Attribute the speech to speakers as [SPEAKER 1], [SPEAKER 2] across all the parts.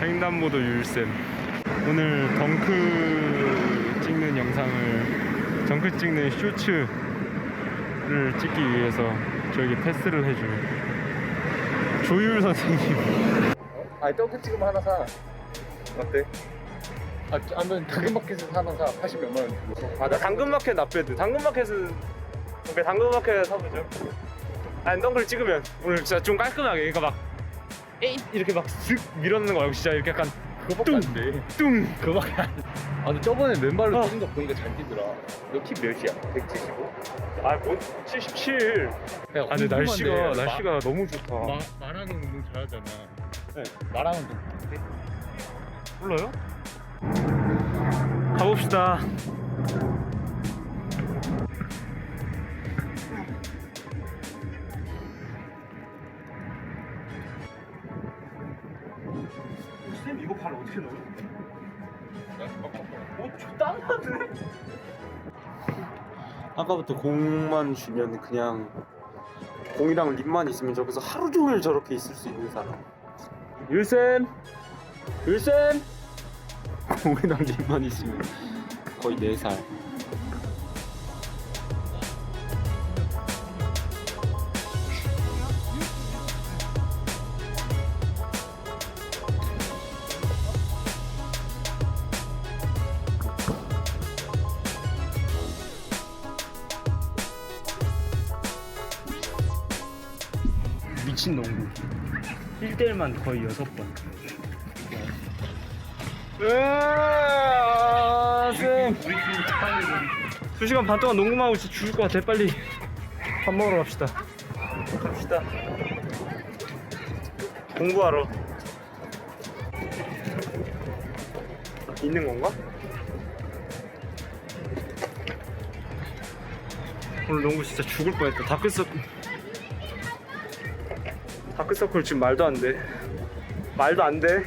[SPEAKER 1] 횡단보도 율쌤 오늘 덩크 찍는 영상을 덩크 찍는 쇼츠를 찍기 위해서 저에게 패스를 해준 조율 선생님
[SPEAKER 2] 아니 떡볶이 지금 하나 사.
[SPEAKER 1] 어때?
[SPEAKER 2] 아, 아니면 당근마켓에서 하나 사. 80 몇만 원 주고.
[SPEAKER 1] 아, 나 당근마켓 나빼드. 당근마켓은 오케이 당근마켓 사보죠. 아니 덩크를 찍으면 오늘 진짜 좀 깔끔하게 그러니까 막 에잇 이렇게 막슥 밀어넣는 거 말고 진짜 이렇게 약간
[SPEAKER 2] 그거밖에 안 돼.
[SPEAKER 1] 뚱
[SPEAKER 2] 그거밖에 안 돼. 아, 근데 저번에 맨발로
[SPEAKER 1] 어.
[SPEAKER 2] 뛰는 거 보니까 잘 뛰더라. 너키 몇이야? 175?
[SPEAKER 1] 아뭐 77. 아 근데 날씨가 날씨가 너무 좋다.
[SPEAKER 2] 마, 마라는 운동 잘하잖아.
[SPEAKER 1] 네.
[SPEAKER 2] 마라 운동?
[SPEAKER 1] 몰라요? 가봅시다. 발 어떻게 넣어요? 어, 땀 나네. 아까부터 공만 주면 그냥 공이랑 립만 있으면 저기서 하루 종일 저렇게 있을 수 있는 사람. 율쌤, 율쌤. 공이랑 립만 있으면 거의 4살. 미친 농구. 1대1만 거의 6번. 으아, 쌤. 두 시간 반 동안 농구만 하고 진짜 죽을 것 같아. 빨리 밥 먹으러 갑시다. 갑시다. 공부하러. 있는 건가? 오늘 농구 진짜 죽을 뻔했다. 다크서클. 다크서클 지금 말도 안 돼. 말도 안 돼.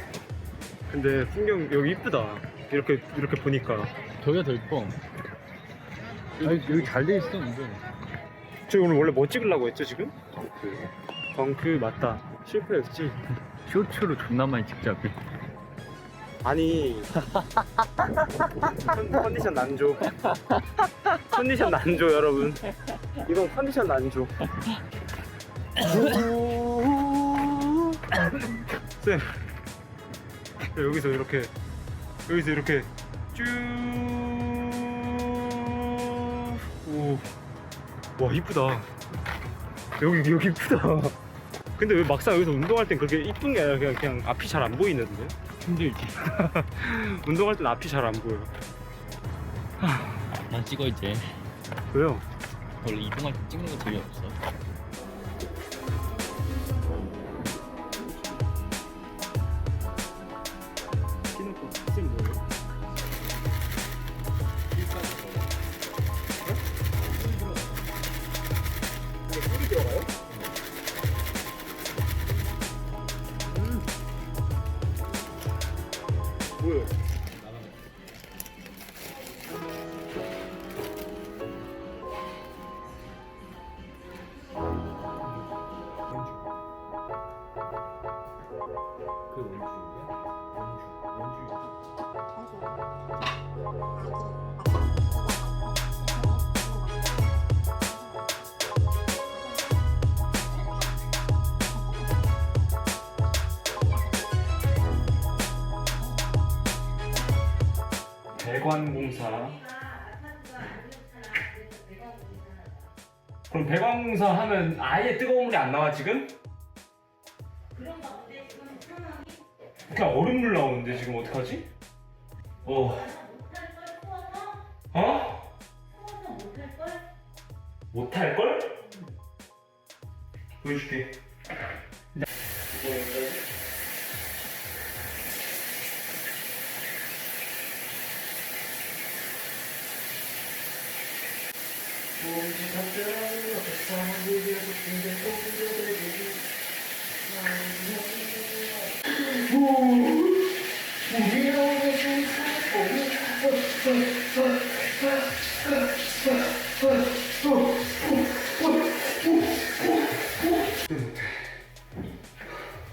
[SPEAKER 1] 근데 풍경 여기 이쁘다. 이렇게 이렇게 보니까.
[SPEAKER 2] 저기가 더 이뻐. 아니, 여기 잘 돼 있어, 근데.
[SPEAKER 1] 저희 오늘 원래 뭐 찍으려고 했죠 지금? 덩크. 덩크 맞다. 실패했지.
[SPEAKER 2] 쇼츠로 존나 많이 찍자고.
[SPEAKER 1] 아니 컨, 컨디션 난조 컨디션 난조 여러분 이건 컨디션 난조 쌤 여기서 이렇게 여기서 이렇게 쭉오와 이쁘다 여기 여기 이쁘다 근데 왜 막상 여기서 운동할 땐 그렇게 이쁜 게 아니라 그냥, 그냥 앞이 잘 안 보이는데
[SPEAKER 2] 힘들지.
[SPEAKER 1] 운동할 땐 앞이 잘 안 보여.
[SPEAKER 2] 난 찍어, 이제.
[SPEAKER 1] 왜요?
[SPEAKER 2] 원래 이동할 때 찍는 거 재미없어.
[SPEAKER 1] 뭐예 배관공사. 그럼 배관공사 하면 아예 뜨거운 물이 안 나와 지금? 그냥 얼음물 나오는데 지금 어떡하지? 어. 어? 못할걸? 보여줄게.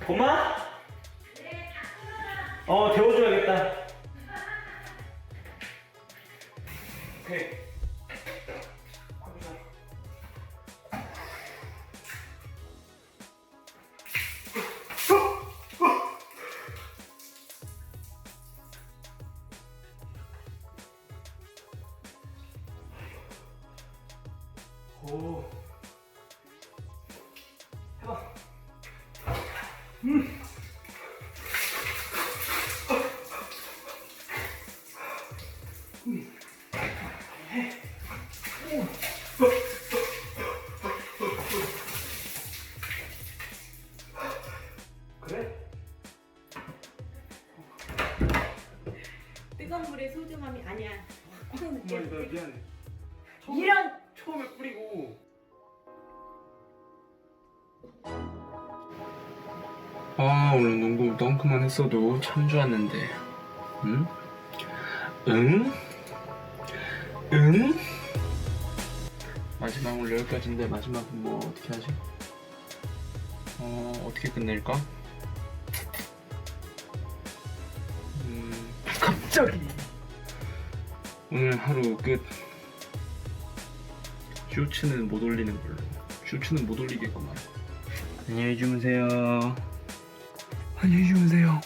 [SPEAKER 1] 엄마? 어 데워줘 오. 해봐. 그래?
[SPEAKER 3] 뜨거운 물의 소중함이 아니야.
[SPEAKER 1] 엄마 나 미안해.
[SPEAKER 3] 이런
[SPEAKER 1] 처음에 뿌리고. 아 오늘 농구 덩크만 했어도 참 좋았는데. 응? 응? 응? 마지막 오늘 여기까지인데 마지막은 뭐 어떻게 하지? 어 어떻게 끝낼까? 음 갑자기 오늘 하루 끝. 쇼츠는 못 올리는 걸로. 쇼츠는 못 올리겠구만. 안녕히 주무세요. 안녕히 주무세요.